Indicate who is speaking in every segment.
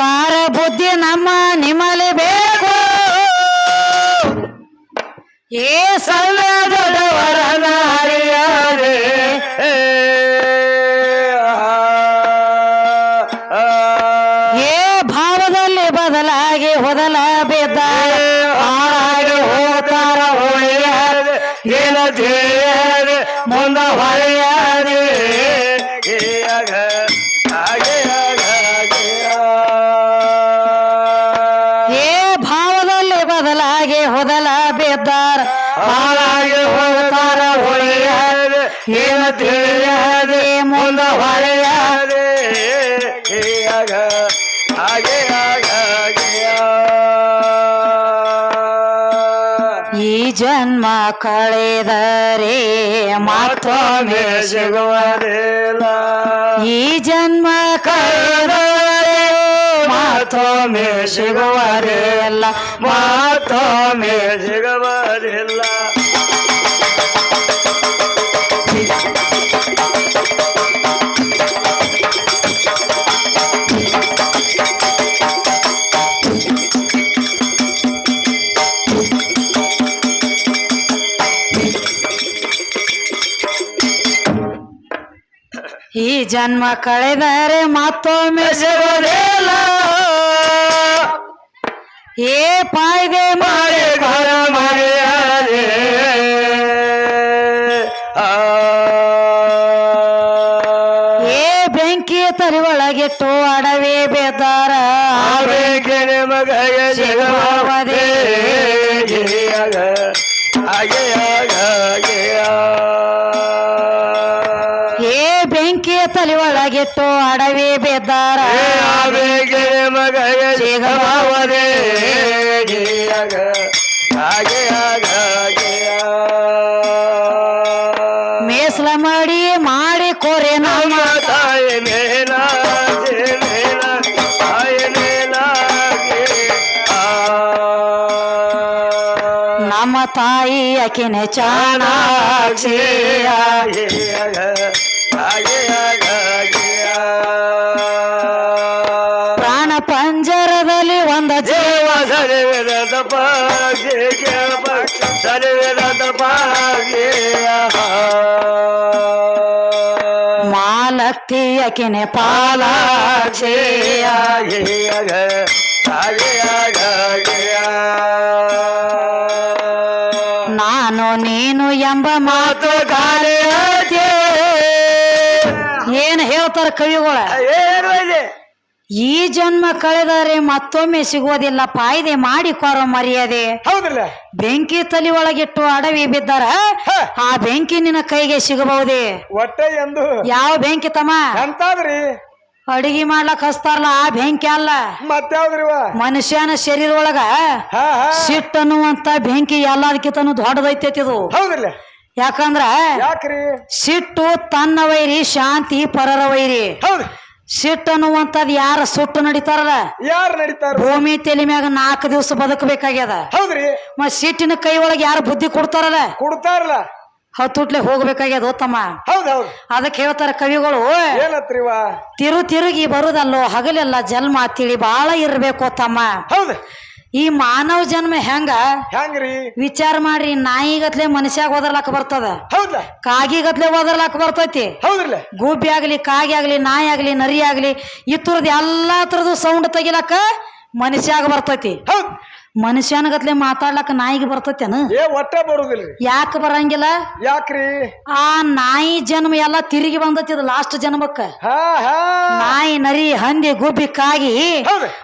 Speaker 1: ಸಂಸ್ಕಾರ ಬುದ್ಧಿ ನಮ್ಮ ನಿಮ್ಮಲ್ಲಿ ಬೇಕು. ಏ ಸಲ್ಲ ಭಾವದಲ್ಲಿ ಬದಲಾಗಿ ಹೊದಲ ಬಿದ್ದಾರ ಹಾಳಾಗಿ ಹೋಗ್ತಾರ ಹೊಳೆಯಾರೆ.
Speaker 2: ಏನ ತಿಳಿಯದೆ ಮುಂದ ಹೊಳೆಯದೆ. ಹಾಗೆ
Speaker 1: ಈ ಜನ್ಮ ಕಳೆದರೆ ಮತ್ತೊಮ್ಮೆ
Speaker 2: ಸಿಗುವುದಿಲ್ಲ.
Speaker 1: ಈ ಜನ್ಮ ಕಳೆದರೆ ಮತ್ತೊಮ್ಮೆ ಸಿಗುವರೇ ಅಲ್ಲ
Speaker 2: ಮಾತೊಮ್ಮೆ ಸಿಗುವುದಿಲ್ಲ
Speaker 1: ಈ ಜನ್ಮ ಕಳೆದರೆ ಮತ್ತೊಮ್ಮೆ ಸಿಗುವುದಿಲ್ಲ ಏ ಪಾಯ್ದೆ ಮಾಡಿ
Speaker 2: ಘರ ಮರೆಯದೆ
Speaker 1: ಏ ಬೆಂಕಿ ತರಿ ತೋ ಅಡವೆ ಬೇದಾರ
Speaker 2: ಜಗವದೆ ಹಾಗೆ
Speaker 1: ಏ ಬೆಂಕಿ ತಲೆ ಒಳಗಿಟ್ಟು ಅಡವೆ ಬೇದಾರ.
Speaker 2: ತಾಯಿ
Speaker 1: ಅಕಿನ ಚಾಣಾಕ್ಷಿ ಪ್ರಾಣ ಪಂಜರದಲ್ಲಿ ಒಂದ ಜೀವ. ಮಾಲಕ್ತಿ ಅಕಿನೆ ಪಾಲಾಕ್ಷಿ ನಾನು ನೀನು ಎಂಬ ಮಾತು ಗಾಳಿ ಏನ್ ಹೇಳ್ತಾರ ಕವಿಗಳ? ಈ ಜನ್ಮ ಕಳೆದರೆ ಮತ್ತೊಮ್ಮೆ ಸಿಗೋದಿಲ್ಲ ಪಾಯ್ದೆ ಮಾಡಿ ಕೊರೋ ಮರ್ಯಾದೆ. ಬೆಂಕಿ ತಲೆ ಒಳಗಿಟ್ಟು ಅಡವಿ ಬಿದ್ದಾರ? ಆ ಬೆಂಕಿ ನಿನ್ನ ಕೈಗೆ ಸಿಗಬಹುದೇ?
Speaker 2: ಒಟ್ಟ ಎಂದು?
Speaker 1: ಯಾವ ಬೆಂಕಿ ತಮ್ಮ? ಅಡಿಗೆ ಮಾಡ್ಲಕ್ ಹಚ್ತಾರಲ್ಲ ಆ ಬೆಂಕಿ ಅಲ್ಲ. ಮನುಷ್ಯನ ಶರೀರ ಒಳಗ
Speaker 2: ಹಾ ಹಾ.
Speaker 1: ಸಿಟ್ಟು ಅನ್ನುವಂತ ಬೆಂಕಿ ಎಲ್ಲದಕ್ಕಿಂತನೂ ದೊಡ್ಡದೈತೈತಿ ಇದು.
Speaker 2: ಹೌದಿಲ್ಲ
Speaker 1: ಯಾಕಂದ್ರ
Speaker 2: ಯಾಕ್ರಿ?
Speaker 1: ಸಿಟ್ಟು ತನ್ನ ವೈರಿ ಶಾಂತಿ ಪರರ ವೈರಿ
Speaker 2: ಹೌದು
Speaker 1: ಸಿಟ್ಟು ಅನ್ನುವಂಥದ್ದು ಯಾರ ಸುಟ್ಟು ನಡೀತಾರಲ್ಲ?
Speaker 2: ಯಾರು ನಡೀತಾರ?
Speaker 1: ಭೂಮಿ ತಲೆ ಮ್ಯಾಗ ನಾಲ್ಕು ದಿವಸ ಬದುಕಬೇಕಾಗ್ಯದ.
Speaker 2: ಹೌದ್ರಿ.
Speaker 1: ಮತ್ ಸಿಟ್ಟಿನ ಕೈ ಒಳಗೆ ಯಾರು ಬುದ್ಧಿ ಕೊಡ್ತಾರಲ್ಲ?
Speaker 2: ಕೊಡ್ತಾರಲ್ಲ.
Speaker 1: ಹತ್ತುಟ್ಲೆ ಹೋಗ್ಬೇಕಾಗ್ಯದ ತಮ್ಮ
Speaker 2: ಹೌದು
Speaker 1: ಅದಕ್ಕೆ ಹೇಳ್ತಾರ ಕವಿಗಳು
Speaker 2: ಏನತ್ರಿವ?
Speaker 1: ತಿರು ತಿರುಗಿ ಬರುದಲ್ಲೋ ಹಗಲೆಲ್ಲ ಜನ್ಮ ತಿಳಿ ಬಾಳ ಇರ್ಬೇಕು ತಮ್ಮ
Speaker 2: ಹೌದ್.
Speaker 1: ಈ ಮಾನವ ಜನ್ಮ ಹೆಂಗ?
Speaker 2: ಹೆಂಗ್ರಿ?
Speaker 1: ವಿಚಾರ ಮಾಡ್ರಿ ನಾಯಿಗತ್ಲೆ ಮನುಷ್ಯಾಗ ಓದರ್ಲಾಕ ಬರ್ತದ.
Speaker 2: ಕಾಗಿ
Speaker 1: ಕಾಗಿಗತ್ಲೆ ಓದರ್ಲಾಕ ಬರ್ತೈತಿ.
Speaker 2: ಹೌದ್ರಲ್ಲ.
Speaker 1: ಗೂಬಿ ಆಗ್ಲಿ ಕಾಗಿ ಆಗ್ಲಿ ನಾಯಿ ಆಗ್ಲಿ ನರಿ ಆಗ್ಲಿ ಈ ತರದ ಎಲ್ಲಾ ತರದ್ದು ಸೌಂಡ್ ತೆಗಿಲಾಕ ಮನುಷ್ಯಾಗ ಬರ್ತೈತಿ.
Speaker 2: ಹೌದ್.
Speaker 1: ಮನುಷ್ಯನಗತ್ಲೆ ಮಾತಾಡ್ಲಕ್ಕ ನಾಯಿಗೆ ಬರ್ತತೇನ?
Speaker 2: ಏ ಒಟ್ಟ ಬರುದಿಲ್ರಿ.
Speaker 1: ಯಾಕೆ ಬರಂಗಿಲ್ಲ?
Speaker 2: ಯಾಕ್ರಿ?
Speaker 1: ಆ ನಾಯಿ ಜನ್ಮ ಎಲ್ಲ ತಿರುಗಿ ಬಂದತಿ ಲಾಸ್ಟ್ ಜನ್ಮಕ್ಕ.
Speaker 2: ಹಾ ಹಾ.
Speaker 1: ನಾಯಿ ನರಿ ಹಂದಿ ಗುಬ್ಬಿ ಕಾಗಿ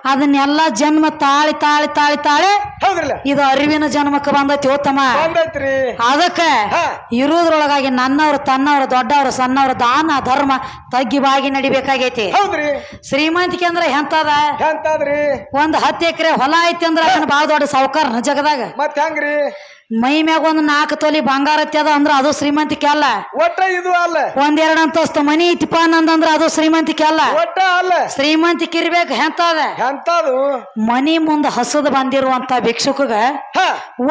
Speaker 1: ಅದನ್ನೆಲ್ಲ ಜನ್ಮ ತಾಳಿ ತಾಳಿ ತಾಳಿ ತಾಳಿ
Speaker 2: ಹೌದ್ರಲ್ಲ.
Speaker 1: ಇದು ಅರಿವಿನ ಜನ್ಮಕ್ಕೆ ಬಂದತಿ ಉತ್ತಮ.
Speaker 2: ಬಂದೈತ್ರಿ.
Speaker 1: ಅದಕ್ಕ
Speaker 2: ಹಾ.
Speaker 1: ಇರುವುದ್ರೊಳಗಾಗಿ ನನ್ನವರು ತನ್ನವರು ದೊಡ್ಡವರು ಸಣ್ಣವರು ದಾನ ಧರ್ಮ ತಗ್ಗಿ ಬಾಗಿ ನಡಿಬೇಕಾಗೈತಿ.
Speaker 2: ಹೌದ್ರಿ.
Speaker 1: ಶ್ರೀಮಂತಿಕೆ ಅಂದ್ರೆ ಎಂತದ
Speaker 2: ಎಂತಾದ್ರಿ
Speaker 1: ಒಂದ್ ಹತ್ತು ಎಕರೆ ಹೊಲ ಐತಿ ಅಂದ್ರೆ ಅದನ್ನ ಬಾಳ ದೊಡ್ಡ ಸಾವುಕಾರ ಜಗದಾಗ.
Speaker 2: ಮತ್ ಹೆಂಗ್ರಿ?
Speaker 1: ಮೈ ಮ್ಯಾಗ ಒಂದ್ ನಾಲ್ಕು ತೊಲಿ ಬಂಗಾರ ಅತ್ಯದ ಅದ ಅಂದ್ರ ಅದು ಶ್ರೀಮಂತಿಕೆ ಅಲ್ಲ.
Speaker 2: ಒಟ್ಟ ಇದು ಅಲ್ಲ.
Speaker 1: ಒಂದೆರಡು ಎರಡ್ ಅಂತಸ್ತು ಮನಿ ಇತ್ತಪ್ಪ ಅನ್ನಂದ್ರ ಅದು ಶ್ರೀಮಂತಿಕೆ ಅಲ್ಲ.
Speaker 2: ಒಟ್ಟ ಅಲ್ಲ.
Speaker 1: ಶ್ರೀಮಂತಿಕೆ ಇರ್ಬೇಕು ಹೆಂತದ?
Speaker 2: ಎಂತಾದು
Speaker 1: ಮನಿ ಮುಂದ ಹಸದ್ ಬಂದಿರುವಂತ ಭಿಕ್ಷುಕಗ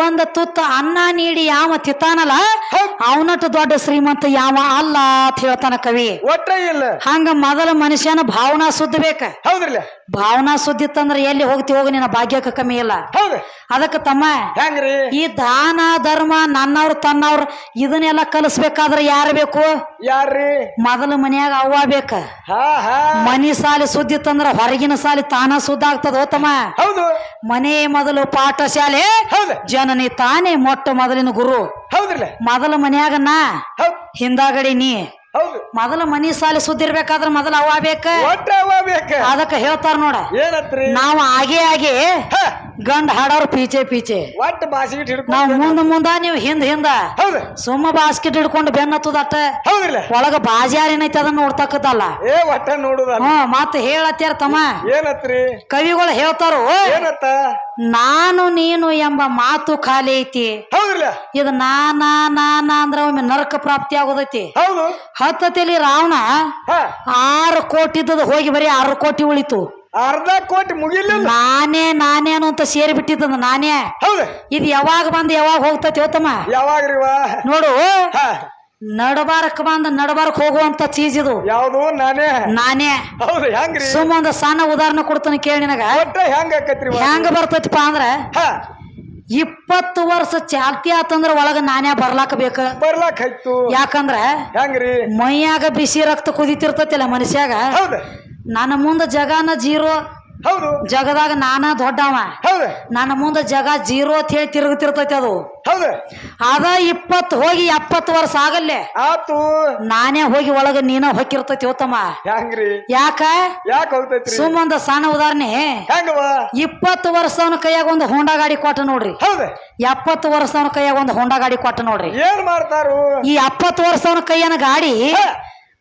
Speaker 1: ಒಂದ ತುತ್ತ ಅನ್ನ ನೀಡಿ ಯಾವ ತಿತ್ತಾನಲ್ಲ. ಅವನಟ್ಟು ದೊಡ್ಡ ಶ್ರೀಮಂತ ಯಾವ ಅಲ್ಲ ಅಂತ ಹೇಳ್ತಾನ ಕವಿ.
Speaker 2: ಒಟ್ಟ ಇಲ್ಲ.
Speaker 1: ಹಂಗ ಮೊದಲ ಮನುಷ್ಯನ ಭಾವನಾ ಸುದ್ದಿ ಬೇಕ.
Speaker 2: ಹೌದ್ರಲ್ಲ?
Speaker 1: ಭಾವನಾ ಸುದ್ದಿ ಇತ್ತಂದ್ರ ಎಲ್ಲಿ ಹೋಗ್ತಿ ಹೋಗ ನಿನ್ನ ಭಾಗ್ಯಕ್ಕೆ ಕಮ್ಮಿ ಇಲ್ಲ. ಅದಕ್ಕೆ ತಮ್ಮ
Speaker 2: ಹೆಂಗ್ರಿ?
Speaker 1: ಈ ದಾನ ಧರ್ಮ ನನ್ನವ್ರು ತನ್ನವ್ರು ಇದನ್ನೆಲ್ಲ ಕಲಿಸ್ಬೇಕಾದ್ರೆ ಯಾರು ಬೇಕು?
Speaker 2: ಯಾರ್ರಿ?
Speaker 1: ಮೊದಲ ಮನ್ಯಾಗ ಅವ್ವ ಬೇಕ.
Speaker 2: ಹಾ ಹಾ.
Speaker 1: ಮನಿ ಸಾಲಿ ಸುದ್ದಿ ತಂದ್ರ ಹೊರಗಿನ ಸಾಲಿ ತಾನ ಸುದ್ದ ಆಗ್ತದ ಉತ್ತಮ
Speaker 2: ಹೌದು.
Speaker 1: ಮನೆ ಮೊದಲು ಪಾಠಶಾಲೆ
Speaker 2: ಹೌದು.
Speaker 1: ಜನನಿ ತಾನೇ ಮೊಟ್ಟ ಮೊದಲಿನ ಗುರು.
Speaker 2: ಹೌದ್ರಲ್ಲ.
Speaker 1: ಮೊದಲ ಮನ್ಯಾಗ ನಾ
Speaker 2: ಹೌದ್.
Speaker 1: ಹಿಂದಾಗಡಿ ನೀ.
Speaker 2: ಹೌದು.
Speaker 1: ಮೊದಲ ಮನಿ ಸಾಲಿ ಸುದ್ದಿ ಇರ್ಬೇಕಾದ್ರ ಮೊದಲ ಅವ್ವ ಬೇಕ?
Speaker 2: ಒಟ್ಟ ಅವ್ವ ಬೇಕ.
Speaker 1: ಅದಕ್ಕ ಹೇಳ್ತಾರ ನೋಡ.
Speaker 2: ಏನತ್ರಿ?
Speaker 1: ನಾವು ಆಗೇ ಆಗೇ
Speaker 2: ಹ.
Speaker 1: ಗಂಡ ಹಾಡೋರು ಪೀಚೆ ಪೀಚೆ.
Speaker 2: ಒಟ್ಟು ಬಾಸ್ಕೆಟ್ ಹಿಡ್ಕೊಂಡು
Speaker 1: ನಾವ್ ಮುಂದ ಮುಂದ ನೀವು ಹಿಂದ ಹಿಂದ.
Speaker 2: ಹೌದು.
Speaker 1: ಸುಮ್ಮ ಬಾಸ್ಕೆಟ್ ಹಿಡ್ಕೊಂಡು ಬೆನ್ನತ್ತದ ಅಟ್ಟ
Speaker 2: ಹೌದಿಲ್ಲ
Speaker 1: ಒಳಗ ಬಾಜಾರ್ ಏನೈತಿ ಅದನ್ನ ನೋಡ್ತಕ್ಕದಲ್ಲ
Speaker 2: ಏ ಒಟ್ಟ ನೋಡುದ
Speaker 1: ಹ್ಮ್ ಮತ್ತ ಹೇಳತ್ಯಾರ ತಮ್ಮ.
Speaker 2: ಏನತ್ರಿ?
Speaker 1: ಕವಿಗಳು ಹೇಳ್ತಾರು
Speaker 2: ಏನತ್ತ?
Speaker 1: ನಾನು ನೀನು ಎಂಬ ಮಾತು ಖಾಲಿ ಐತಿ.
Speaker 2: ಹೌದ್ರಲ್ಲ.
Speaker 1: ಇದು ನಾ ನಾ ನಾ ನಾ ಅಂದ್ರ ಒಮ್ಮೆ ನರಕ ಪ್ರಾಪ್ತಿ ಆಗೋದೈತಿ.
Speaker 2: ಹೌದು.
Speaker 1: ಹತ್ತತಿಲಿ ರಾವಣ
Speaker 2: ಹ.
Speaker 1: ಆರು ಕೋಟಿ ಇದ್ದದ ಹೋಗಿ ಬರೀ ಆರು ಕೋಟಿ ಉಳಿತು.
Speaker 2: ಅರ್ಧ ಕೋಟಿ ಮುಗಿಲಿಲ್ಲ.
Speaker 1: ನಾನೇ ನಾನೇ ಅಂತ ಸೇರಿ ಬಿಟ್ಟಿದ್ದ ನಾನೇ.
Speaker 2: ಹೌದು.
Speaker 1: ಇದು ಯಾವಾಗ ಬಂದು ಯಾವಾಗ ಹೋಗ್ತತಿ ಹೋತಮ್ಮ
Speaker 2: ಯಾವಾಗ್ರಿವ
Speaker 1: ನೋಡು. ನಡಬಾರಕ್ ಬಂದ ನಡಬಾರಕ್ ಹೋಗುವಂತ ಚೀಸ್ ಇದು.
Speaker 2: ಯಾವ್ದು? ನಾನೇ.
Speaker 1: ನಾನೇ.
Speaker 2: ಹೌದು ಹೆಂಗ್ರಿ?
Speaker 1: ಸುಮ್ಮ ಒಂದು ಸಣ್ಣ ಉದಾಹರಣೆ ಕೊಡ್ತೀನಿ ಕೇಳಿ ನಿನಗ.
Speaker 2: ಒಟ್ಟ ಹೆಂಗ ಆಕತ್ರಿ?
Speaker 1: ಹೆಂಗ ಬರ್ತೈತಿಪ್ಪ ಅಂದ್ರ
Speaker 2: ಹ.
Speaker 1: ಇಪ್ಪತ್ತು ವರ್ಷ ಚಾಲ್ತಿ ಆತಂದ್ರ ಒಳಗ ನಾನೇ ಬರ್ಲಾಕ ಬೇಕ?
Speaker 2: ಬರ್ಲಾಕ್ ಆಯ್ತು.
Speaker 1: ಯಾಕಂದ್ರ
Speaker 2: ಹೆಂಗ್ರಿ?
Speaker 1: ಮೈಯಾಗ ಬಿಸಿ ರಕ್ತ ಕುದಿತಿರ್ತತಿಲ್ಲ ಮನುಷ್ಯಾಗ
Speaker 2: ಹೌದು.
Speaker 1: ನನ್ನ ಮುಂದ ಜಗಾನ ಜೀರೋ
Speaker 2: ಹೌದು.
Speaker 1: ಜಗದಾಗ ನಾನ ದೊಡ್ಡವ.
Speaker 2: ಹೌದು.
Speaker 1: ನನ್ನ ಮುಂದೆ ಜಗ ಜೀರೋ ಅಂತ ಹೇಳಿ ತಿರುಗುತ್ತಿರ್ತೈತಿ ಅದು.
Speaker 2: ಹೌದು.
Speaker 1: ಅದ ಇಪ್ಪತ್ತು ಹೋಗಿ ಎಪ್ಪತ್ತು ವರ್ಷ ಆಗಲ್ಲೇ.
Speaker 2: ಆತು.
Speaker 1: ನಾನೇ ಹೋಗಿ ಒಳಗ ನೀನ ಹೊಕ್ಕಿರ್ತೈತಿ ಉತ್ತಮ.
Speaker 2: ಹೆಂಗ್ರಿ?
Speaker 1: ಯಾಕ?
Speaker 2: ಯಾಕೆ ಹೋಗ್ತೈತ್ರಿ?
Speaker 1: ಸುಮ್ಮೊಂದ ಸಣ್ಣ ಉದಾಹರಣೆ.
Speaker 2: ಹೆಂಗವ
Speaker 1: ಇಪ್ಪತ್ತು ವರ್ಷದವನ ಕೈಯಾಗ ಒಂದು ಹೋಂಡಾ ಗಾಡಿ ಕೊಟ್ಟ ನೋಡ್ರಿ.
Speaker 2: ಹೌದು.
Speaker 1: ಎಪ್ಪತ್ತು ವರ್ಷದವನ ಕೈಯಾಗ ಒಂದು ಹೋಂಡಾ ಗಾಡಿ ಕೊಟ್ಟ ನೋಡ್ರಿ.
Speaker 2: ಏನ್ ಮಾಡ್ತಾರು?
Speaker 1: ಈ ಎಪ್ಪತ್ತು ವರ್ಷದವನ ಕೈಯನ ಗಾಡಿ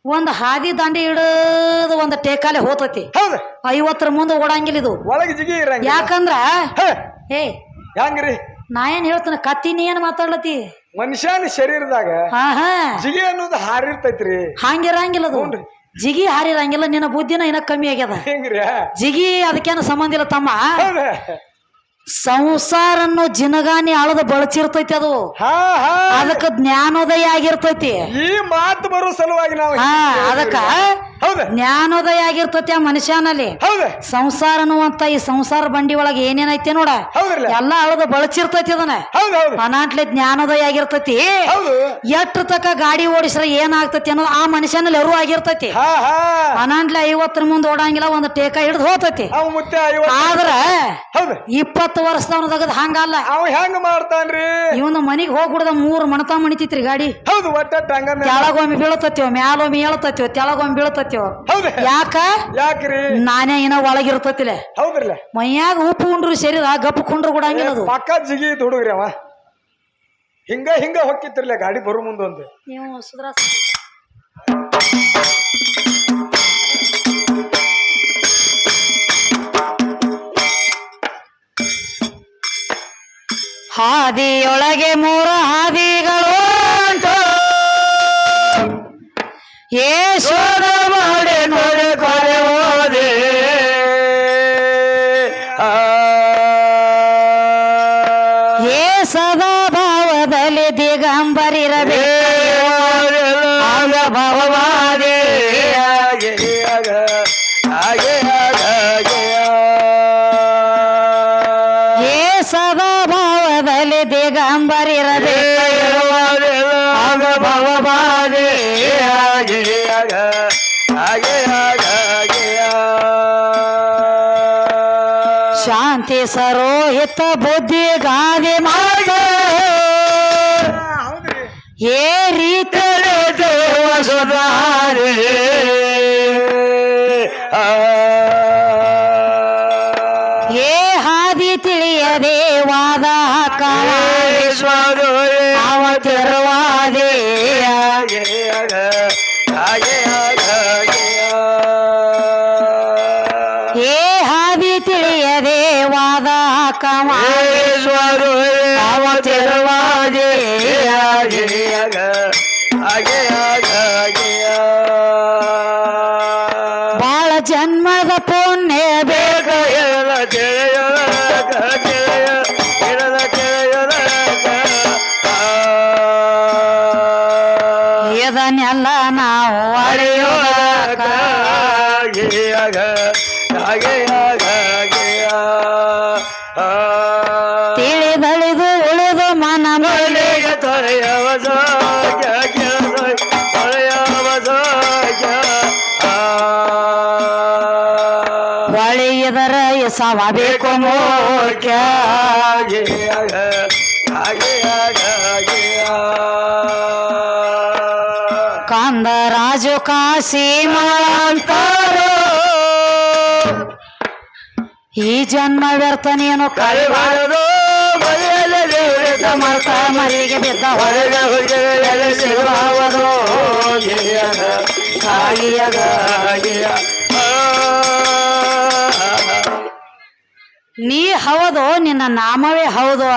Speaker 1: ಒಂದು ಹಾದಿ ದಾಂಡಿ ಹಿಡಿದು ಒಂದು ಟೇಕಾಲೆ ಹೋತತಿ.
Speaker 2: ಹೌದು.
Speaker 1: ಐವತ್ತರ ಮುಂದೆ ಓಡಂಗಿಲ್ಲ ಇದು.
Speaker 2: ಒಳಗೆ ಜಿಗಿ ಇರಂಗ
Speaker 1: ಯಾಕಂದ್ರ?
Speaker 2: ಹೇ
Speaker 1: ಏ
Speaker 2: ಹೆಂಗ್ರಿ?
Speaker 1: ನಾ ಏನ್ ಹೇಳ್ತಾನ ಕತ್ತಿ ನೀ ಏನ್ ಮಾತಾಡ್ಲತಿ
Speaker 2: ಮನುಷ್ಯನ ಶರೀರದಾಗ
Speaker 1: ಹಾ ಹಾ.
Speaker 2: ಜಿಗಿ ಅನ್ನೋದು ಹಾರಿರ್ತೈತ್ರಿ.
Speaker 1: ಹಂಗಿರಂಗಿಲ್ಲ ಅದು.
Speaker 2: ಹ್ಞೂನ್ರಿ.
Speaker 1: ಜಿಗಿ ಹಾರಿರಂಗಿಲ್ಲ ನಿನ್ನ ಬುದ್ಧಿನ ಇನ್ನ ಕಮ್ಮಿ ಆಗ್ಯದ.
Speaker 2: ಹೆಂಗ್ರಿ?
Speaker 1: ಜಿಗಿ ಅದಕ್ಕೇನು ಸಂಬಂಧ ಇಲ್ಲ ತಮ್ಮ.
Speaker 2: ಹೌದ.
Speaker 1: ಸಂಸಾರ ಅನ್ನೋ ಜಿನಗಾನಿ ಅಳದ ಬಳಚಿರ್ತೈತಿ ಅದು. ಅದಕ್ಕೆ ಜ್ಞಾನೋದಯ ಆಗಿರ್ತೈತಿ.
Speaker 2: ಈ ಮಾತು ಬರೋ ಸಲುವಾಗಿ ನಾವು
Speaker 1: ಅದಕ್ಕ ಜ್ಞಾನೋದಯ ಆಗಿರ್ತತಿ ಆ ಮನುಷ್ಯನಲ್ಲಿ. ಸಂಸಾರ ಅನ್ನುವಂತ ಈ ಸಂಸಾರ ಬಂಡಿ ಒಳಗೆ ಏನೇನೈತಿ ನೋಡ. ಎಲ್ಲ ಅಳದು ಬಳಚಿರ್ತೈತಿ ಅದನ್ನ. ಅನಾಟ್ಲೆ ಜ್ಞಾನೋದಯ ಆಗಿರ್ತತಿ.
Speaker 2: ಹೌದು.
Speaker 1: ಎಷ್ಟ್ರ ತಕ ಗಾಡಿ ಓಡಿಸ್ರ ಏನಾಗ್ತೈತಿ ಅನ್ನೋದು ಆ ಮನುಷ್ಯನಲ್ಲಿ ಅರು ಆಗಿರ್ತೈತಿ. ಅನಾಟ್ಲೆ ಐವತ್ತರ ಮುಂದೆ ಓಡಂಗಿಲ್ಲ ಒಂದು ಟೇಕ ಹಿಡಿದು ಹೋತೈತಿ ಆದ್ರೆ ಇಪ್ಪತ್ತು ವರ್ಷದವನ ತಗದ್ ಹಂಗಲ್ಲ.
Speaker 2: ಅವ್ ಹೆಂಗ್ ಮಾಡ್ತಾನ್ರಿ?
Speaker 1: ಇವನ ಮನಿಗ್ ಹೋಗ್ಬಿಡ್ದ ಮೂರ್ ಮಣತ ಮಣಿತೈತ್ರಿ ಗಾಡಿ. ತೆಳಗೊಮ್ಮೆ ಬೀಳತತ್ಯವ ಮ್ಯಾಲೊಮ್ಮೆ ಹೇಳ್ತತ್ಯವ ತೆಳಗೊಮ್ಮೆ
Speaker 2: ಹೌದ.
Speaker 1: ಯಾಕ?
Speaker 2: ಯಾಕ್ರಿ?
Speaker 1: ನಾನೇ ಏನೋ ಒಳಗಿರ್ತತಿಲ್ಲ
Speaker 2: ಹೌದ್ರಲ್ಲ?
Speaker 1: ಮೈಯಾಗ ಉಪ್ಪು ಉಂಡ್ರು ಶರೀರ ಗಪ್ಪು ಕುಂಡ್ರು ಕೊಡಂಗಿಲ್ಲ ಅದು?
Speaker 2: ಪಕ್ಕ ಜಿಗಿ ಹುಡುಗ್ರಿ ಅವ. ಹಿಂಗ ಹಿಂಗ ಹೊಕ್ಕಿತ್ತಿರ್ಲ ಗಾಡಿ ಬರು ಮುಂದೊಂದು
Speaker 1: ನೀವು ಸುಧಾರ ಹಾದಿಯೊಳಗೆ ಮೂರು ಹಾದಿಗಳು ಉಂಟು ಯಶೋದ ಭಾವದಲ್ಲಿ ದಿಗಂಬರಿರಬೇಕು ಆಗ ಭವವಾದಿ ಶಾಂತಿ ಸರೋಹಿತ ಬುದ್ಧಿ ಗಾದಿ ಮಾಡ ಏ ದೇಯ ನಾವು ಅಳೆಯುವಾಗ
Speaker 2: ಹಾಗೆ ಆ.
Speaker 1: ತಿಳಿದಳಿದು ಉಳಿದು ಮನ ಮನೆ
Speaker 2: ಮನೆಗೆ ತೊರೆಯವ ಸಾಗ್ಯ, ತೊರೆಯವ ಸಾಗ್ಯ. ಆ.
Speaker 1: ಒಳೆಯದರ ಎಸವ ಈ ಜನ್ಮ ವ್ಯರ್ಥ ನೀನು
Speaker 2: ಕರಿಬಾರದು, ಮರೆಯದೆ ದೇವರೇ
Speaker 1: ಮರ್ತ ಮರಿಗೆ ಬಿದ್ದ
Speaker 2: ಹೊರಗೆ.
Speaker 1: ನೀ ಹೌದು ನಿನ್ನ ನಾಮವೇ ಹೌದು.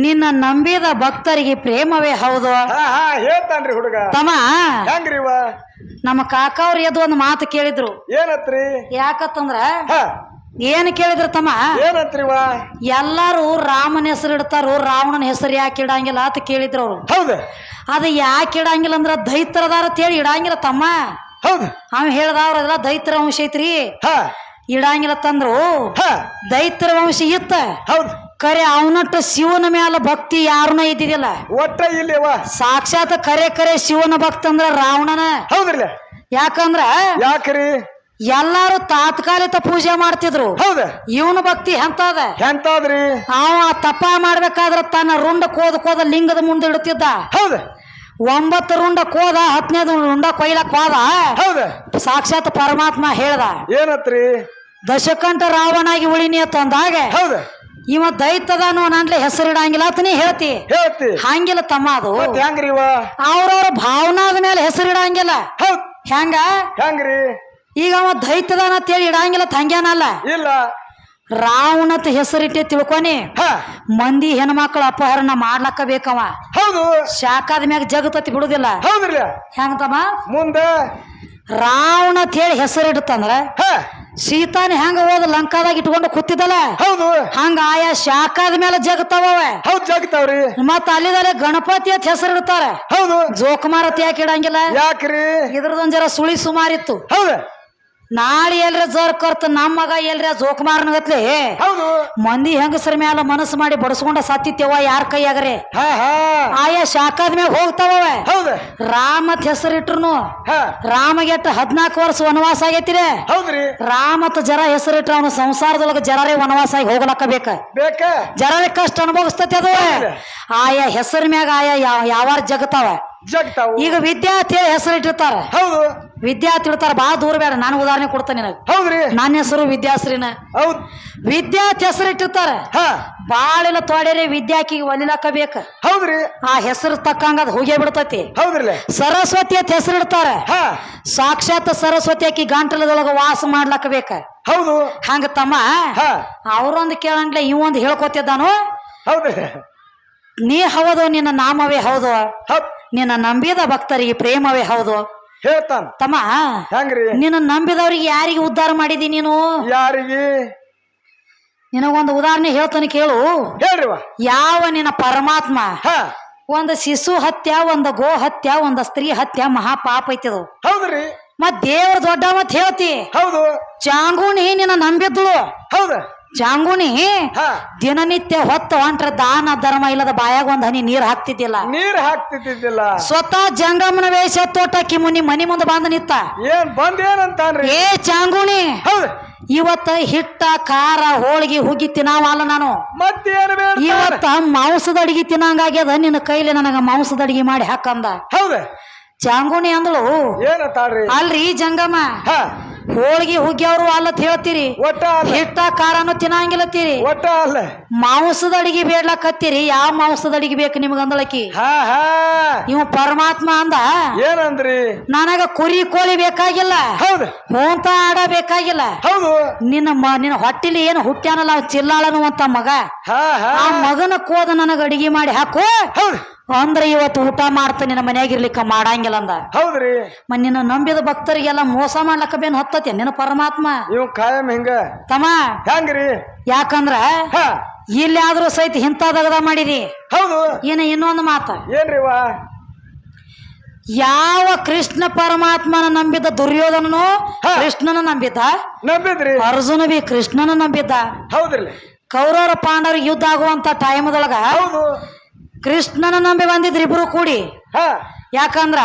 Speaker 1: ನಿನ್ನ ನಂಬಿದ ಭಕ್ತರಿಗೆ ಪ್ರೇಮವೇ ಹೌದು.
Speaker 2: ಹೇಳ್ತಾನ್ರಿ ಹುಡುಗ.
Speaker 1: ತಮ್ಮ.
Speaker 2: ನಮ್ಮ
Speaker 1: ನಮ್ಮ ಕಾಕವ್ರ ಎದ್ದು ಒಂದು ಮಾತು ಕೇಳಿದ್ರು.
Speaker 2: ಏನತ್ರಿ?
Speaker 1: ಯಾಕತ್ತಂದ್ರ ಏನ್ ಕೇಳಿದ್ರು ತಮ್ಮ?
Speaker 2: ಏನಂತ್ರಿವ
Speaker 1: ಎಲ್ಲಾರು ರಾಮನ ಹೆಸರು ಇಡ್ತಾರು ರಾವಣನ ಹೆಸರು ಯಾಕೆ ಇಡಂಗಿಲ್ಲ ಅಂತ ಕೇಳಿದ್ರು ಅವ್ರು.
Speaker 2: ಹೌದು.
Speaker 1: ಅದು ಯಾಕೆ ಇಡಂಗಿಲ್ಲ ಅಂದ್ರ ದೈತ್ರದಾರ ಅಂತೇಳಿ ಇಡಂಗಿಲ್ಲ ತಮ್ಮ.
Speaker 2: ಹೌದು.
Speaker 1: ಅವ ಹೇಳ್ದ ಅವ್ರದೆಲ್ಲ ದೈತ್ರ ವಂಶ ಐತ್ರಿ.
Speaker 2: ಹ.
Speaker 1: ಇಡಂಗಿಲ್ಲ ತಂದ್ರು.
Speaker 2: ಹಾ.
Speaker 1: ದೈತ್ರ ವಂಶ ಇತ್ತ.
Speaker 2: ಹೌದು.
Speaker 1: ಕರೆ ಅವನಟ್ಟು ಶಿವನ ಮ್ಯಾಲ ಭಕ್ತಿ ಯಾರನ್ನ ಇದ್ದಿದಿಲ್ಲ
Speaker 2: ಒಟ್ಟ ಇಲ್ಲಿ
Speaker 1: ಸಾಕ್ಷಾತ್ ಕರೆ ಕರೆ ಶಿವನ ಭಕ್ತ ಅಂದ್ರ ರಾವಣನ.
Speaker 2: ಹೌದ್ರಿ
Speaker 1: ಯಾಕಂದ್ರ
Speaker 2: ಯಾಕ್ರಿ?
Speaker 1: ಎಲ್ಲಾರು ತಾತ್ಕಾಲಿಕ ಪೂಜೆ ಮಾಡ್ತಿದ್ರು.
Speaker 2: ಹೌದ.
Speaker 1: ಇವನ ಭಕ್ತಿ ಎಂತದ?
Speaker 2: ಎಂತಾದ್ರಿ?
Speaker 1: ಅವ ತಪ ಮಾಡ್ಬೇಕಾದ್ರ ತನ್ನ ರುಂಡ ಕೋದ ಕೋದ ಲಿಂಗದ ಮುಂದೆ ಇಡುತ್ತಿದ್ದ.
Speaker 2: ಹೌದ.
Speaker 1: ಒಂಬತ್ತು ರುಂಡ ಕೋದ ಹತ್ತನೇದು ರುಂಡ ಕೊಯ್ಲಕ್ ಹೋದ.
Speaker 2: ಹೌದ.
Speaker 1: ಸಾಕ್ಷಾತ್ ಪರಮಾತ್ಮ ಹೇಳ್ದ.
Speaker 2: ಏನತ್ರಿ?
Speaker 1: ದಶಕಂಠ ರಾವಣಾಗಿ ಉಳಿನಿ ಅಂತಂದಾಗ
Speaker 2: ಹೌದ.
Speaker 1: ಇವ ದೈತದಾನು ನನ್ಲೆ ಹೆಸರಿಡಂಗಿಲ್ಲ ಅಂತ ನೀ ಹೇಳ್ತಿ.
Speaker 2: ಹೇಳ್ತಿ.
Speaker 1: ಹಂಗಿಲ್ಲ ತಮ್ಮ ಅದು.
Speaker 2: ಹೆಂಗ್ರಿ
Speaker 1: ಅವ್ರವ್ರ ಭಾವನಾದ ಮೇಲೆ ಹೆಸರಿಡಂಗಿಲ್ಲ
Speaker 2: ಹೌದ್.
Speaker 1: ಹೆಂಗ?
Speaker 2: ಹೆಂಗ್ರಿ?
Speaker 1: ಈಗ ಅವ ಅಂತ ಹೇಳಿ ಇಡಂಗಿಲ್ಲ ತಂಗ್ಯಾನಲ್ಲ
Speaker 2: ಇಲ್ಲ.
Speaker 1: ರಾವಣತ್ ಹೆಸರಿಟ್ಟೆ ತಿಳ್ಕೊನಿ?
Speaker 2: ಹ.
Speaker 1: ಮಂದಿ ಹೆಣ್ಮಕ್ಳು ಅಪಹರಣ ಮಾಡ್ಲಕ್ಕ ಬೇಕವ
Speaker 2: ಹೌದು.
Speaker 1: ಶಾಖಾದ ಮ್ಯಾಗ ಜಗತ್ತತಿ ಬಿಡುದಿಲ್ಲ.
Speaker 2: ಹೌದ್ರಲ್ಲ
Speaker 1: ಹೆಂಗ ತಮ್ಮ
Speaker 2: ಮುಂದ?
Speaker 1: ರಾವಣ ಅಂತ ಹೇಳಿ ಹೆಸರಿಡುತ್ತಂದ್ರ
Speaker 2: ಹ.
Speaker 1: ಸೀತಾನ ಹೆಂಗ ಹೋದ ಲಂಕಾದಾಗ ಇಟ್ಕೊಂಡು ಕೂತಿದ್ದಲ್ಲ?
Speaker 2: ಹೌದು.
Speaker 1: ಹಂಗ ಆಯಾ ಶಾಖಾದ ಮೇಲೆ ಜಗತ್ತವ
Speaker 2: ಹೌದು ಜಗತ್ತವ್ರಿ
Speaker 1: ಮತ್ತ ಅಲ್ಲಿದಾರೆ ಗಣಪತಿ ಅಂತ ಹೆಸರಿಡ್ತಾರ.
Speaker 2: ಹೌದು.
Speaker 1: ಜೋಕುಮಾರ ಅಂತ ಯಾಕೆ ಇಡಂಗಿಲ್ಲ?
Speaker 2: ಯಾಕ್ರಿ?
Speaker 1: ಇದ್ರದೊಂದ್ ಜರ ಸುಳಿ ಸುಮಾರಿತ್ತು.
Speaker 2: ಹೌದ.
Speaker 1: ನಾಳೆ ಎಲ್ರ ಜರ್ ಕರ್ತ ನಮ್ಮ ಮಗ ಎಲ್ರ ಜೋಕುಮಾರನಗತ್ಲೆ
Speaker 2: ಹೌದು.
Speaker 1: ಮಂದಿ ಹೆಂಗಸರ ಮ್ಯಾಲ ಮನಸ್ಸು ಮಾಡಿ ಬಡಸ್ಕೊಂಡ ಸತ್ತಿತ್ತೇವ ಯಾರ ಕೈ
Speaker 2: ಹಾ ಹಾ.
Speaker 1: ಆಯಾ ಶಾಖಾದ ಮ್ಯಾಗ ಹೋಗ್ತಾವ ರಾಮತ್ ಹೆಸರಿಟ್ರು
Speaker 2: ರಾಮ
Speaker 1: ರಾಮಗೆಟ್ಟ ಹದ್ನಾಲ್ಕು ವರ್ಷ ವನವಾಸ ಆಗೈತಿರೇ?
Speaker 2: ಹೌದ್ರಿ
Speaker 1: ರಾಮತ್ ಜರ ಹೆಸರಿಟ್ರ ಅವನ ಸಂಸಾರದೊಳಗ ಜರರೇ ವನವಾಸ ಆಗಿ ಹೋಗ್ಲಕ್ಕ ಬೇಕ? ಜರರೇ ಕಷ್ಟ ಅನುಭವಿಸ್ತತಿ ಅದು ಆಯಾ ಹೆಸರ ಮ್ಯಾಗ ಆಯಾ ಯಾವ ಯಾವ ಜಗತ್ತಾವ
Speaker 2: ಜಗ್ತಾವು
Speaker 1: ಈಗ ವಿದ್ಯಾರ್ಥಿ ಹೆಸರಿಟ್ಟಿರ್ತಾರ
Speaker 2: ಹೌದು.
Speaker 1: ವಿದ್ಯಾರ್ಥಿ ಇಡ್ತಾರ ಭಾಳ ದೂರ ಬೇಡ ನಾನು ಉದಾಹರಣೆ ಕೊಡ್ತೇನೆ ನಿನಗೆ.
Speaker 2: ಹೌದ್ರಿ.
Speaker 1: ನನ್ನ ಹೆಸರು ವಿದ್ಯಾಶ್ರೀನ.
Speaker 2: ಹೌದ್.
Speaker 1: ವಿದ್ಯಾರ್ಥಿ ಹೆಸರಿಟ್ಟಿರ್ತಾರ
Speaker 2: ಹಾ.
Speaker 1: ಬಾಳೆಲ್ಲ ತೊಡೆರೆ ವಿದ್ಯಾಕಿಗೆ ಒಲಿಲಕ್ಕ ಬೇಕ
Speaker 2: ಹೌದ್ರಿ.
Speaker 1: ಆ ಹೆಸರು ತಕ್ಕಂಗ ಅದು ಹೋಗೇ ಬಿಡ್ತತಿ.
Speaker 2: ಹೌದ್ರಿ
Speaker 1: ಸರಸ್ವತಿ ಅಂತ ಹೆಸರಿಡ್ತಾರ
Speaker 2: ಹ.
Speaker 1: ಸಾಕ್ಷಾತ್ ಸರಸ್ವತಿ ಆಕಿ ಗಂಟಲದೊಳಗ ವಾಸ ಮಾಡ್ಲಕ್ಕ ಬೇಕ
Speaker 2: ಹೌದು.
Speaker 1: ಹಂಗ ತಮ್ಮ
Speaker 2: ಅವರೊಂದು
Speaker 1: ಅವ್ರೊಂದು ಕೇಳಂಗ್ಲೆ ಇವೊಂದು ಹೇಳ್ಕೊತಿದ್ದಾನು.
Speaker 2: ಹೌದ್ರಿ.
Speaker 1: ನೀ ಹೌದು ನಿನ್ನ ನಾಮವೇ ಹೌದು.
Speaker 2: ಹಪ್
Speaker 1: ನಿನ್ನ ನಂಬಿದ ಭಕ್ತರಿಗೆ ಪ್ರೇಮವೇ ಹೌದು.
Speaker 2: ಹೇಳ್ತಾನ.
Speaker 1: ತಮ್ಮ
Speaker 2: ಹೆಂಗ್ರಿ?
Speaker 1: ನಿನ್ನ ನಂಬಿದವರಿಗೆ ಯಾರಿಗೆ ಉದ್ಧಾರ ಮಾಡಿದಿ ನೀನು?
Speaker 2: ಯಾರಿಗೆ?
Speaker 1: ನಿನಗೊಂದು ಉದಾಹರಣೆ ಹೇಳ್ತಾನೆ ಕೇಳು.
Speaker 2: ಹೇಳ್ರಿ
Speaker 1: ಯಾವ ನಿನ್ನ ಪರಮಾತ್ಮ? ಒಂದು ಶಿಶು ಹತ್ಯ ಒಂದು ಗೋ ಹತ್ಯ ಒಂದು ಸ್ತ್ರೀ ಹತ್ಯ ಮಹಾಪಾಪ ಐತಿದು.
Speaker 2: ಹೌದ್ರಿ.
Speaker 1: ಮತ್ ದೇವ್ರ ದೊಡ್ಡ ಮತ್ ಹೇಳ್ತಿ.
Speaker 2: ಹೌದು.
Speaker 1: ಚಾಂಗುಣಿ ನಿನ್ನ ನಂಬಿದ್ಳು
Speaker 2: ಹೌದ.
Speaker 1: ಚಾಂಗುಣಿ
Speaker 2: ಹ.
Speaker 1: ದಿನನಿತ್ಯ ಹೊತ್ತು ಹೊಂಟ್ರ ದಾನ ಧರ್ಮ ಇಲ್ಲದ ಬಾಯಾಗ ಒಂದ್ ಹನಿ ನೀರ್ ಹಾಕ್ತಿದ್ದಿಲ್ಲ.
Speaker 2: ನೀರ್ ಹಾಕ್ತಿದ್ದಿಲ್ಲ
Speaker 1: ಸ್ವತಃ ಜಂಗಮನ ವೇಷ ತೋಟಕ್ಕಿ ಮುನಿ ಮನಿ ಮುಂದೆ ಬಂದ ನಿತ್ತ.
Speaker 2: ಏನ್ ಬಂದ ಏನಂತಾನ್ರಿ
Speaker 1: ಏ ಚಾಂಗುಣಿ
Speaker 2: ಹೌದ.
Speaker 1: ಇವತ್ತ ಹಿಟ್ಟ ಖಾರ ಹೋಳಿಗೆ ಹುಗ್ಗಿ ತಿನ್ನಾವಲ್ಲ ನಾನು. ಇವತ್ತ ಮಾಂಸದ ಅಡಿಗೆ ತಿನ್ನಂಗಾಗ್ಯದ ನಿನ್ನ ಕೈಲಿ ನನಗ ಮಾಂಸದ ಅಡಿಗೆ ಮಾಡಿ ಹಾಕಂದ.
Speaker 2: ಹೌದ.
Speaker 1: ಚಾಂಗುಣಿ ಅಂದಳು ಅಲ್ರಿ ಜಂಗಮ ಹೋಳಿಗೆ ಹುಗ್ಗ್ಯವ್ರು ಅಲ್ಲತ್ ಹೇಳ್ತೀರಿ.
Speaker 2: ಒಟ್ಟ ಅಲ್ಲ.
Speaker 1: ಹಿಟ್ಟ ಖಾರನು ತಿನ್ನಂಗಿಲ್ಲತ್ತೀರಿ
Speaker 2: ಒಟ್ಟ ಅಲ್ಲ.
Speaker 1: ಮಾಂಸದ ಅಡಿಗೆ ಬೇಡ್ಲಕತ್ತೀರಿ ಯಾವ ಮಾಂಸದ ಅಡಿಗೆ ಬೇಕು ನಿಮ್ಗ ಅಂದಳಕಿ?
Speaker 2: ಹಾ ಹಾ.
Speaker 1: ನೀವು ಪರಮಾತ್ಮ ಅಂದ.
Speaker 2: ಏನಂದ್ರಿ?
Speaker 1: ನನಗ ಕುರಿ ಕೋಳಿ ಬೇಕಾಗಿಲ್ಲ.
Speaker 2: ಹೌದು.
Speaker 1: ಹೋಂತ ಆಡ ಬೇಕಾಗಿಲ್ಲ.
Speaker 2: ಹೌದು.
Speaker 1: ನಿನ್ನ ಮ ನಿನ್ನ ಹೊಟ್ಟಿಲಿ ಏನು ಹುಟ್ಟ್ಯಾನಲ್ಲ ಚಿಲ್ಲಾಳನು ಅಂತ ಮಗ.
Speaker 2: ಹಾ ಹಾ.
Speaker 1: ಆ ಮಗನ ಕೋದ ನನಗ ಅಡಿಗೆ ಮಾಡಿ ಹಾಕು.
Speaker 2: ಹೌದ್.
Speaker 1: ಅಂದ್ರೆ ಇವತ್ತು ಊಟ ಮಾಡ್ತ ನಿನ್ನ ಮನ್ಯಾಗಿರ್ಲಿಕ್ಕ ಮಾಡಂಗಿಲ್ಲ ಅಂದ.
Speaker 2: ಹೌದ್ರಿ?
Speaker 1: ಮನ್ನಿನ ನಿನ್ನ ನಂಬಿದ ಭಕ್ತರಿಗೆಲ್ಲ ಮೋಸ ಮಾಡ್ಲಕ್ಕ ಬೇನ್ ಹೊತ್ತತಿ ನಿನ್ನ ಪರಮಾತ್ಮ.
Speaker 2: ಇವ್ ಕಾಯಂ ಹಿಂಗ?
Speaker 1: ತಮ್ಮ
Speaker 2: ಹೆಂಗ್ರಿ?
Speaker 1: ಯಾಕಂದ್ರ ಇಲ್ಲಿ ಆದ್ರೂ ಸಹಿತ ಇಂಥದಗದ ಮಾಡಿದಿ.
Speaker 2: ಹೌದು.
Speaker 1: ಏನ ಇನ್ನೊಂದು ಮಾತ.
Speaker 2: ಏನ್ರಿವ
Speaker 1: ಯಾವ ಕೃಷ್ಣ ಪರಮಾತ್ಮನ ನಂಬಿದ ದುರ್ಯೋಧನನು. ಕೃಷ್ಣನ ನಂಬಿದ್ದ?
Speaker 2: ನಂಬಿದ್ರಿ.
Speaker 1: ಅರ್ಜುನ ಬಿ ಕೃಷ್ಣನ ನಂಬಿದ್ದ.
Speaker 2: ಹೌದ್ರಿ.
Speaker 1: ಕೌರವರ ಪಾಂಡವ್ರ ಯುದ್ಧ ಆಗುವಂತ ಟೈಮ್ದೊಳಗ
Speaker 2: ಹೌದು.
Speaker 1: ಕೃಷ್ಣನ ನಂಬಿ ಬಂದಿದ್ರು ಇಬ್ರು ಕೂಡಿ.
Speaker 2: ಹಾ.
Speaker 1: ಯಾಕಂದ್ರ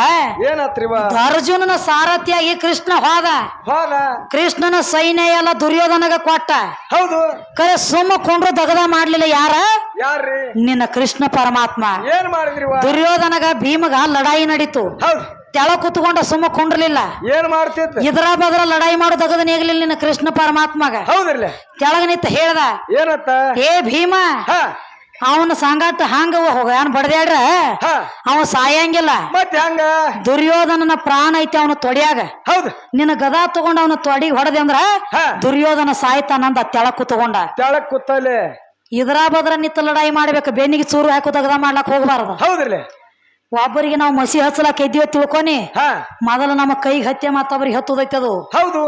Speaker 2: ಏನಾತ್ರಿವ
Speaker 1: ಅರ್ಜುನನ ಸಾರಥಿಯಾಗಿ ಕೃಷ್ಣ ಹೋದ.
Speaker 2: ಹೋದ.
Speaker 1: ಕೃಷ್ಣನ ಸೈನ್ಯ ಎಲ್ಲ ದುರ್ಯೋಧನಗ ಕೊಟ್ಟ.
Speaker 2: ಹೌದು.
Speaker 1: ಕರೆ ಸುಮ್ಮ ಕೊಂಡ್ರು ದಗದ ಮಾಡ್ಲಿಲ್ಲ ಯಾರ?
Speaker 2: ಯಾರ್ರಿ?
Speaker 1: ನಿನ್ನ ಕೃಷ್ಣ ಪರಮಾತ್ಮ.
Speaker 2: ಏನ್ ಮಾಡಿದ್ರಿ
Speaker 1: ದುರ್ಯೋಧನಗ ಭೀಮಗ ಲಡಾಯಿ ನಡೀತು. ತೆಳ ಕುತ್ಕೊಂಡ ಸುಮ್ಮ ಕೊಂಡ್ರಲಿಲ್ಲ.
Speaker 2: ಏನ್ ಮಾಡ್ತಿದ್ದ?
Speaker 1: ಇದ್ರ ಬದ್ರ ಲಡಾಯಿ ಮಾಡೋ ನೀಗಲಿಲ್ಲ ನಿನ್ನ ಕೃಷ್ಣ ಪರಮಾತ್ಮಗ.
Speaker 2: ಹೌದ್ರಿ
Speaker 1: ತೆಳಗ ನಿಂತ ಹೇಳ್ದ.
Speaker 2: ಏನತ್ತ?
Speaker 1: ಏ ಭೀಮ. ಅವನ ಸಂಗಾತ ಹಂಗ ಹೋಗ. ಏನ್
Speaker 2: ಬಡದ್ಯಾಡ್ರ?
Speaker 1: ಅವ ಸಾಯಂಗಿಲ್ಲ.
Speaker 2: ಮತ್ ಹೆಂಗ?
Speaker 1: ದುರ್ಯೋಧನನ ಪ್ರಾಣ ಐತಿ ಅವನ ತೊಡಿಯಾಗ.
Speaker 2: ಹೌದು.
Speaker 1: ನಿನ್ನ ಗದಾ ತಗೊಂಡ ಅವನ ತೊಡಿಗೆ ಹೊಡೆದೆ ಅಂದ್ರ
Speaker 2: ಹಾ.
Speaker 1: ದುರ್ಯೋಧನ ಸಾಯ್ತಾನಂದ ತೆಳಕು ತಗೊಂಡ.
Speaker 2: ತೆಳಕು ಕೂತಲೆ
Speaker 1: ಇದ್ರ ಬದ್ರ ನಿತ್ತ ಲಡಾಯಿ ಮಾಡ್ಬೇಕು. ಬೆನ್ನಿಗೆ ಚೂರು ಹಾಕು ತಗದ ಮಾಡ್ಲಾಕ್ ಹೋಗಬಾರದು.
Speaker 2: ಹೌದ್ರಿ
Speaker 1: ಒಬ್ಬರಿಗೆ ನಾವು ಮಸಿ ಹಚ್ಚಲಾಕ ಇದ್ದೀವಿ ತಿಳ್ಕೊನಿ?
Speaker 2: ಹಾ.
Speaker 1: ಮೊದಲ ನಮ್ಮ ಕೈಗೆ ಹತ್ಯೆ ಮತ್ತೊಬ್ರಿಗೆ ಹತ್ತದೈತಿ ಅದು.
Speaker 2: ಹೌದು.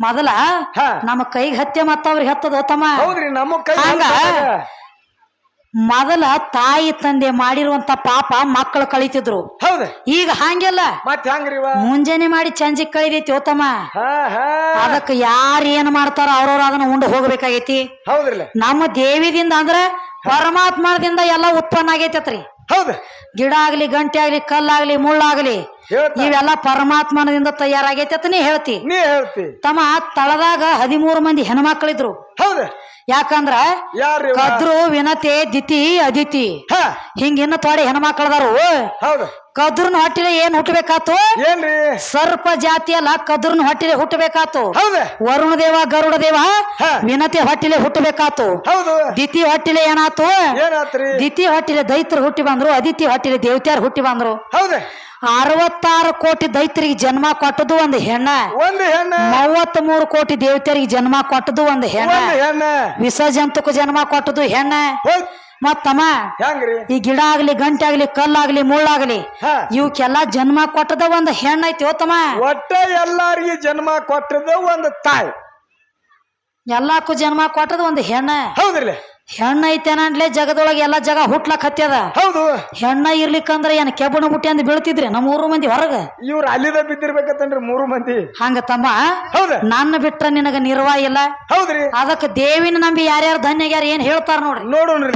Speaker 1: ಮೊದಲ
Speaker 2: ಹಾ.
Speaker 1: ನಮ್ಮ ಕೈಗೆ ಹತ್ಯೆ ಮತ್ತೊಬ್ರಿಗೆ ಹತ್ತದ ತಮ್ಮ.
Speaker 2: ಹೌದ್ರಿ ನಮ್ಮ ಕೈ
Speaker 1: ಹಂಗ? ಮೊದಲ ತಾಯಿ ತಂದೆ ಮಾಡಿರುವಂತ ಪಾಪ ಮಕ್ಕಳು ಕಳಿತಿದ್ರು.
Speaker 2: ಹೌದು.
Speaker 1: ಈಗ ಹಂಗೆಲ್ಲ.
Speaker 2: ಮತ್
Speaker 1: ಮುಂಜಾನೆ ಮಾಡಿ ಚಂಜಿ ಕಳಿದೈತಿ
Speaker 2: ಉತ್ತಮ
Speaker 1: ಅದಕ್ಕೆ ಯಾರು ಏನ್ ಮಾಡ್ತಾರ ಅವ್ರವ್ರ ಅದನ್ನ ಉಂಡು ಹೋಗ್ಬೇಕಾಗೈತಿ.
Speaker 2: ಹೌದ್ರಲ್ಲ.
Speaker 1: ನಮ್ಮ ದೇವಿದಿಂದ ಅಂದ್ರ ಪರಮಾತ್ಮದಿಂದ ಎಲ್ಲ ಉತ್ಪನ್ನ ಆಗೈತತ್ರಿ.
Speaker 2: ಹೌದು.
Speaker 1: ಗಿಡ ಆಗ್ಲಿ ಗಂಟೆ ಆಗ್ಲಿ ಕಲ್ಲಾಗ್ಲಿ ಮುಳ್ಳಾಗ್ಲಿ ಇವೆಲ್ಲ ಪರಮಾತ್ಮನದಿಂದ ತಯಾರಾಗೈತೆ ಅಂತ ನೀ ಹೇಳ್ತಿ.
Speaker 2: ನೀ ಹೇಳ್ತಿ.
Speaker 1: ತಮ್ಮ ತಳದಾಗ ಹದಿಮೂರು ಮಂದಿ ಹೆಣ್ಮಕ್ಳಿದ್ರು.
Speaker 2: ಹೌದು.
Speaker 1: ಯಾಕಂದ್ರ
Speaker 2: ಯಾರ್ರಿ
Speaker 1: ಕದ್ರು ವಿನತೆ ದಿತಿ ಅದಿತಿ.
Speaker 2: ಹಾ.
Speaker 1: ಹಿಂಗ ಇನ್ನ ತೊಡೆ ಹೆಣ್ಮಕ್ಳದಾರು.
Speaker 2: ಹೌದು.
Speaker 1: ಕದ್ರನ ಹೊಟ್ಟಿಲೆ ಏನ್ ಹುಟ್ಟಬೇಕಾತು
Speaker 2: ಏನ್ರಿ?
Speaker 1: ಸರ್ಪ ಜಾತಿಯಲ್ಲ ಕದ್ರನ ಹೊಟ್ಟಿಲೆ ಹುಟ್ಟಬೇಕಾತು
Speaker 2: ಹೌದ.
Speaker 1: ವರುಣ ದೇವ ಗರುಡ ದೇವ
Speaker 2: ಹಾ.
Speaker 1: ವಿನತೆ ಹೊಟ್ಟಿಲೆ ಹುಟ್ಟಬೇಕಾತು
Speaker 2: ಹೌದು.
Speaker 1: ದಿತಿ ಹೊಟ್ಟಿಲೆ ಏನಾತು?
Speaker 2: ಏನಾತ್ರಿ?
Speaker 1: ದಿತಿ ಹೊಟ್ಟಿಲೆ ದೈತ್ರ ಹುಟ್ಟಿ ಬಂದ್ರು ಅದಿತಿ ಹೊಟ್ಟಿಲೆ ದೇವತ್ಯಾರ ಹುಟ್ಟಿ ಬಂದ್ರು.
Speaker 2: ಹೌದ.
Speaker 1: ಅರವತ್ತಾರು ಕೋಟಿ ದೈತ್ಯರಿಗೆ ಜನ್ಮ ಕೊಟ್ಟದು ಒಂದು ಹೆಣ್ಣ.
Speaker 2: ಒಂದು ಹೆಣ್ಣ.
Speaker 1: ಮೂವತ್ತ್ ಮೂರು ಕೋಟಿ ದೇವತೆಯರಿಗೆ ಜನ್ಮ ಕೊಟ್ಟದು ಒಂದು ಹೆಣ್ಣ.
Speaker 2: ಒಂದು ಹೆಣ್ಣ.
Speaker 1: ವಿಸರ್ಜಂತಕ್ಕೂ ಜನ್ಮ ಕೊಟ್ಟದು ಹೆಣ್ಣ.
Speaker 2: ಹೋಗ್
Speaker 1: ಮತ್ತಮ್ಮ
Speaker 2: ಹೆಂಗ್ರಿ?
Speaker 1: ಈ ಗಿಡ ಆಗ್ಲಿ ಗಂಟೆ ಆಗ್ಲಿ ಕಲ್ಲಾಗ್ಲಿ ಮುಳ್ಳಾಗ್ಲಿ
Speaker 2: ಹಾ.
Speaker 1: ಇವಕ್ಕೆಲ್ಲ ಜನ್ಮ ಕೊಟ್ಟದ ಒಂದು ಹೆಣ್ಣ ಐತಿ ಓತಮ್ಮ.
Speaker 2: ಒಟ್ಟ ಎಲ್ಲಾರಿಗೆ ಜನ್ಮ ಕೊಟ್ಟದ ಒಂದು ತಾಯಿ.
Speaker 1: ಎಲ್ಲಾಕು ಜನ್ಮ ಕೊಟ್ಟದ ಒಂದು ಹೆಣ್ಣ.
Speaker 2: ಹೌದ್ರಲ್ಲ?
Speaker 1: ಹೆಣ್ಣ ಐತೇನಂದ್ಲೆ ಜಗದೊಳಗೆ ಎಲ್ಲ ಜಗ ಹುಟ್ಲಕ್ ಹತ್ಯದ?
Speaker 2: ಹೌದು.
Speaker 1: ಹೆಣ್ಣ ಇರ್ಲಿಕ್ಕಂದ್ರ ಏನ್ ಕೆಬ್ಬಣ ಬುಟ್ಟಿ ಅಂದ್ ಬೀಳ್ತಿದ್ರಿ ನಮ್ಮ ಮೂರು ಮಂದಿ ಹೊರಗ?
Speaker 2: ಇವ್ರು ಅಲ್ಲಿದ ಬಿದ್ದಿರ್ಬೇಕತ್ತನ್ರಿ ಮೂರು ಮಂದಿ.
Speaker 1: ಹಂಗ ತಮ್ಮ
Speaker 2: ಹೌದ.
Speaker 1: ನನ್ನ ಬಿಟ್ರ ನಿನಗ ನಿರ್ವಾಹ ಇಲ್ಲ?
Speaker 2: ಹೌದ್ರಿ.
Speaker 1: ಅದಕ್ಕೆ ದೇವಿನ ನಂಬಿ ಯಾರ್ಯಾರು ಧನ್ಯಗ್ಯಾರ ಏನ್ ಹೇಳ್ತಾರ ನೋಡ್ರಿ.
Speaker 2: ನೋಡೋಣ್ರಿ